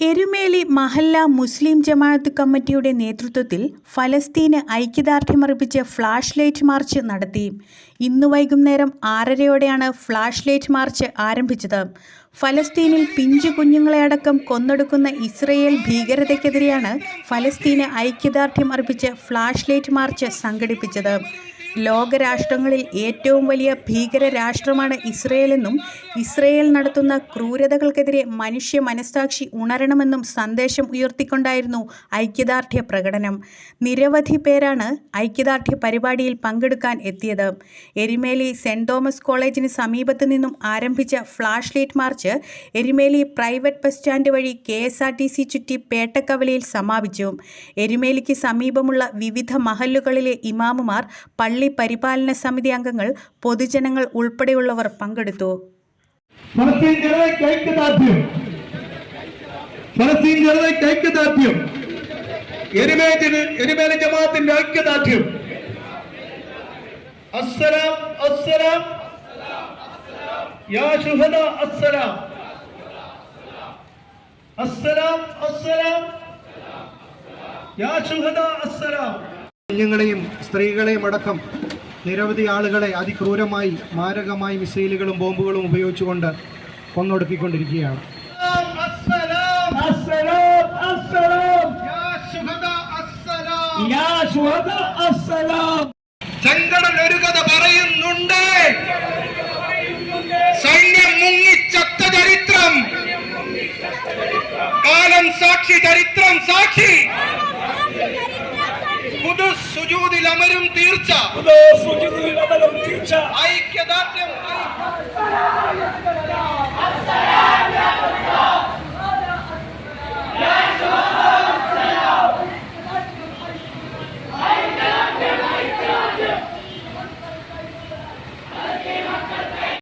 എരുമേലി മഹല്ല മുസ്ലിം ജമാഅത്ത് കമ്മിറ്റിയുടെ നേതൃത്വത്തിൽ ഫലസ്തീന് ഐക്യദാർഢ്യമർപ്പിച്ച് ഫ്ലാഷ് ലൈറ്റ് മാർച്ച് നടത്തി. ഇന്ന് വൈകുന്നേരം ആറരയോടെയാണ് ഫ്ലാഷ് ലൈറ്റ് മാർച്ച് ആരംഭിച്ചത്. ഫലസ്തീനിൽ പിഞ്ചു കുഞ്ഞുങ്ങളെ അടക്കം കൊന്നൊടുക്കുന്ന ഇസ്രയേൽ ഭീകരതയ്ക്കെതിരെയാണ് ഫലസ്തീന് ഐക്യദാർഢ്യം അർപ്പിച്ച് ഫ്ലാഷ് ലൈറ്റ് മാർച്ച് സംഘടിപ്പിച്ചത്. ലോകരാഷ്ട്രങ്ങളിൽ ഏറ്റവും വലിയ ഭീകര രാഷ്ട്രമാണ് ഇസ്രയേലെന്നും ഇസ്രയേൽ നടത്തുന്ന ക്രൂരതകൾക്കെതിരെ മനുഷ്യ മനസ്സാക്ഷി ഉണരണമെന്നും സന്ദേശം ഉയർത്തിക്കൊണ്ടായിരുന്നു ഐക്യദാർഢ്യ പ്രകടനം. നിരവധി പേരാണ് ഐക്യദാർഢ്യ പരിപാടിയിൽ പങ്കെടുക്കാൻ എത്തിയത്. എരിമേലി സെന്റ് തോമസ് കോളേജിന് സമീപത്ത് നിന്നും ആരംഭിച്ച flash light march Erumeli private bus stand വഴി K S R T C ചുറ്റി പേട്ടക്കവലയിൽ സമാപിച്ചു. എരിമേലിക്ക് സമീപമുള്ള വിവിധ മഹല്ലുകളിലെ ഇമാമുമാർ പള്ളി പരിപാലന സമിതി അംഗങ്ങൾ പൊതുജനങ്ങൾ ഉൾപ്പെടെയുള്ളവർ പങ്കെടുത്തു. ജമാഅത്തിന്റെ അസ്സലാം അസ്സലാം. യാ ശുഹദ അസ്സലാം. കുഞ്ഞുങ്ങളെയും സ്ത്രീകളെയും അടക്കം നിരവധി ആളുകളെ അതിക്രൂരമായി മാരകമായി മിസൈലുകളും ബോംബുകളും ഉപയോഗിച്ചുകൊണ്ട് കൊന്നൊടുക്കിക്കൊണ്ടിരിക്കുകയാണ് പറയുന്നുണ്ട്. കാലം സാക്ഷി ചരിത്രം സാക്ഷി. സുജൂദിൽ അമരും തീർച്ച. ഐക്യദാർഢ്യം.